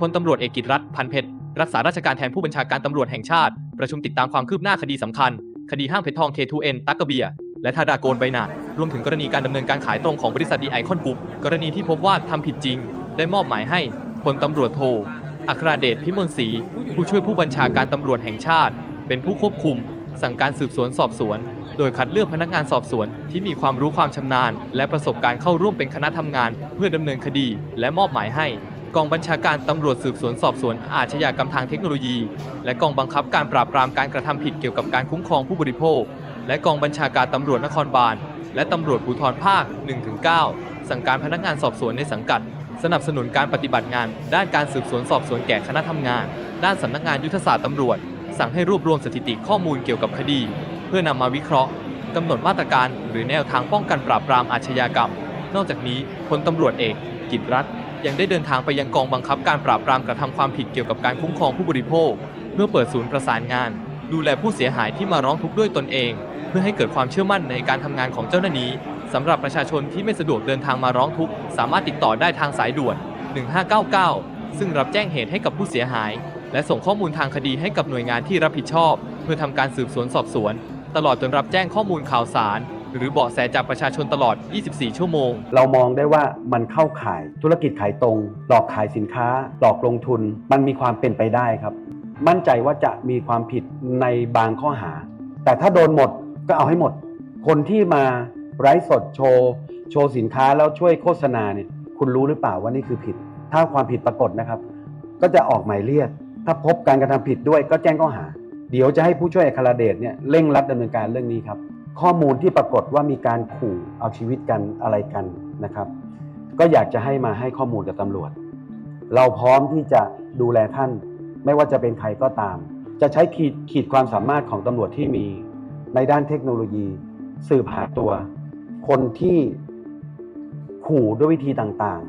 พลตำรวจเอกกิตรัฐพันเพชรรักษาราชการแทนผู้บัญชาการตำรวจแห่งชาติ ประชุมติดตามความคืบหน้าคดีสำคัญ คดีห้างเพชรทอง K2N ตักกะเบีย และทาดาโกนใบหนาดรวมถึงกรณีการดำเนินการขายตรงของบริษัทดีไอคอนกรุ๊ปกรณีที่พบว่าทำผิดจริง ได้มอบหมายให้พลตำรวจโทอัครเดชพิมลศรีผู้ช่วยผู้บัญชาการตำรวจแห่งชาติ เป็นผู้ควบคุม สั่งการสืบสวนสอบสวน โดยคัดเลือกพนักงานสอบสวนที่มีความรู้ความชำนาญ และประสบการณ์เข้าร่วมเป็นคณะทำงาน เพื่อดำเนินคดี และมอบหมายให้ กองบัญชาการตำรวจสืบสวนสอบสวนอาชญากรรมทางเทคโนโลยี และกองบังคับการปราบปรามการกระทำผิดเกี่ยวกับการคุ้มครองผู้บริโภค และกองบัญชาการตำรวจนครบาล และตำรวจภูธรภาค 1-9 สั่งการพนักงานสอบสวนในสังกัด สนับสนุนการปฏิบัติงาน ด้านการสืบสวนสอบสวนแก่คณะทำงาน ด้านสำนักงานยุทธศาสตร์ตำรวจ สั่งให้รวบรวมสถิติข้อมูลเกี่ยวกับคดี เพื่อนำมาวิเคราะห์กำหนดมาตรการ หรือแนวทางป้องกันปราบปรามอาชญากรรม นอกจากนี้พลตำรวจเอกกิตรัฐ ยังได้เดินทางไปยังกองบังคับการปราบปรามกระทำความผิดเกี่ยวกับการคุ้มครองผู้บริโภค เพื่อเปิดศูนย์ประสานงาน ดูแลผู้เสียหายที่มาร้องทุกข์ด้วยตนเอง เพื่อให้เกิดความเชื่อมั่นในการทำงานของเจ้าหน้าที่สำหรับประชาชนที่ไม่สะดวกเดินทางมาร้องทุกข์สามารถติดต่อได้ทางสายด่วน 1599 ซึ่งรับแจ้งเหตุให้กับผู้เสียหาย และส่งข้อมูลทางคดีให้กับหน่วยงานที่รับผิดชอบ เพื่อทำการสืบสวนสอบสวน ตลอดจนรับแจ้งข้อมูลข่าวสาร หรือเบาะแสจากประชาชนตลอด 24 ชั่วโมง เรามองได้ว่ามันเข้าข่ายธุรกิจขายตรง หลอกขายสินค้า หลอกลงทุน มันมีความเป็นไปได้ครับ มั่นใจว่าจะมีความผิดในบางข้อหา แต่ถ้าโดนหมดก็เอาให้หมด คนที่มาไร้สดโชว์โชว์สินค้าแล้วช่วยโฆษณาเนี่ยคุณรู้หรือเปล่าว่านี่คือผิด ถ้าความผิดปรากฏนะครับ ก็จะออกหมายเรียก ถ้าพบการกระทำผิดด้วยก็แจ้งข้อหา เดี๋ยวจะให้ผู้ช่วยอัครเดชเนี่ยเร่งรัดดำเนินการเรื่องนี้ครับ ข้อมูลที่ปรากฏว่ามีการขู่เอาชีวิตกันอะไรกันนะครับ ก็อยากจะให้มาให้ข้อมูลกับตำรวจ เราพร้อมที่จะดูแลท่าน ไม่ว่าจะเป็นใครก็ตาม จะใช้ขีดขีดความสามารถของตำรวจที่มี ในด้านเทคโนโลยี สืบหาตัว คนที่ขู่ด้วยวิธีต่าง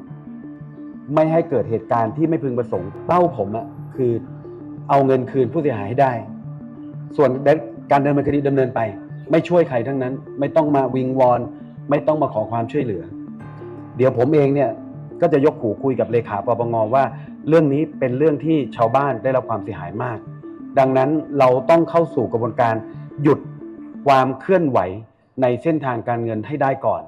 ๆ ไม่ให้เกิดเหตุการณ์ที่ไม่พึงประสงค์เป้าผมอะคือเอาเงินคืนผู้เสียหายให้ได้ ส่วนการดำเนินคดีดำเนินไป ไม่ช่วยใครทั้งนั้น ไม่ต้องมาวิงวอน ไม่ต้องมาขอความช่วยเหลือ เดี๋ยวผมเองเนี่ยก็จะยกหูคุยกับเลขาปปงว่า เรื่องนี้เป็นเรื่องที่ชาวบ้านได้รับความเสียหายมาก ดังนั้นเราต้องเข้าสู่กระบวนการหยุดความเคลื่อนไหวในเส้นทางการเงินให้ได้ก่อน